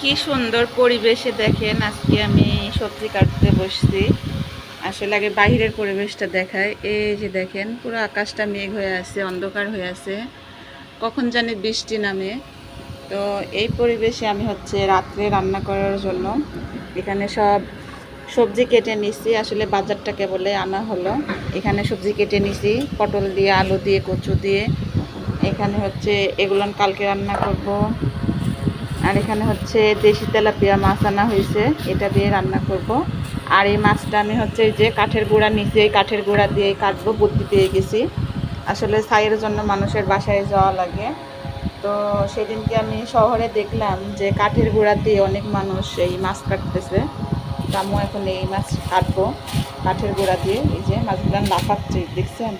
কি সুন্দর পরিবেশে দেখেন, আজকে আমি সবজি কাটতে বসছি। আসলে আগে বাইরের পরিবেশটা দেখায় এই যে দেখেন, পুরো আকাশটা মেঘ হয়ে আছে, অন্ধকার হয়ে আছে। কখন জানি বৃষ্টি নামে। তো এই পরিবেশে আমি হচ্ছে রাত্রে রান্না করার জন্য এখানে সব সবজি কেটে নিছি। আসলে বাজারটা কেবলে আনা হলো। এখানে সবজি কেটে নিছি, পটল দিয়ে, আলু দিয়ে, কচু দিয়ে। এখানে হচ্ছে এগুলো কালকে রান্না করব। আর এখানে হচ্ছে দেশি তেলাপিয়া মাছ আনা হয়েছে। এটা দিয়ে রান্না করব। আর এই মাছটা আমি হচ্ছে যে কাঠের গুঁড়া নিচে কাঠের গুঁড়া দিয়ে কাটবো, বুদ্ধি পেয়ে গেছি। আসলে ছাইয়ের জন্য মানুষের বাসায় যাওয়া লাগে। তো সেদিনকে আমি শহরে দেখলাম যে কাঠের গুঁড়া দিয়ে অনেক মানুষ এই মাছ কাটতেছে। আমিও এখন এই মাছ কাটবো, কাঠের গুঁড়া দিয়ে। এই যে মাছগুলো লাফাচ্ছে, দেখছেন?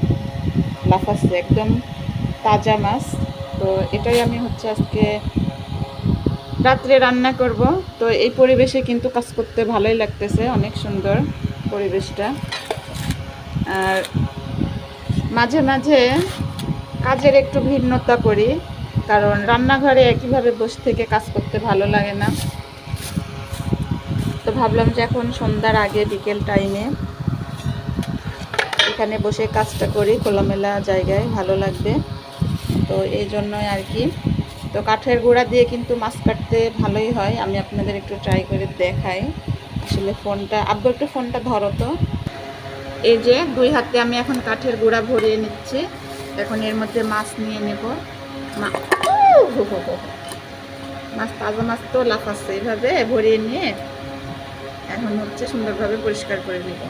লাফাচ্ছে, একদম তাজা মাছ। তো এটাই আমি হচ্ছে আজকে রাত্রে রান্না করব। তো এই পরিবেশে কিন্তু কাজ করতে ভালোই লাগতেছে, অনেক সুন্দর পরিবেশটা। আর মাঝে মাঝে কাজের একটু ভিন্নতা করি, কারণ রান্নাঘরে একইভাবে বসে থেকে কাজ করতে ভালো লাগে না। তো ভাবলাম যে এখন সন্ধ্যার আগে বিকেল টাইমে এখানে বসে কাজটা করি, খোলামেলা জায়গায় ভালো লাগবে। তো এই জন্যই আর কি তো কাঠের গুঁড়া দিয়ে কিন্তু মাছ কাটতে ভালোই হয়। আমি আপনাদের একটু ট্রাই করে দেখাই। আসলে ফোনটা, আব্বু একটু ফোনটা ধরো তো। এই যে দুই হাতে আমি এখন কাঠের গুঁড়া ভরিয়ে নিচ্ছি। এখন এর মধ্যে মাছ নিয়ে নেব। মাছ তাজা মাছ তো লাফাচ্ছে। এইভাবে ভরিয়ে নিয়ে এখন হচ্ছে সুন্দরভাবে পরিষ্কার করে নেব।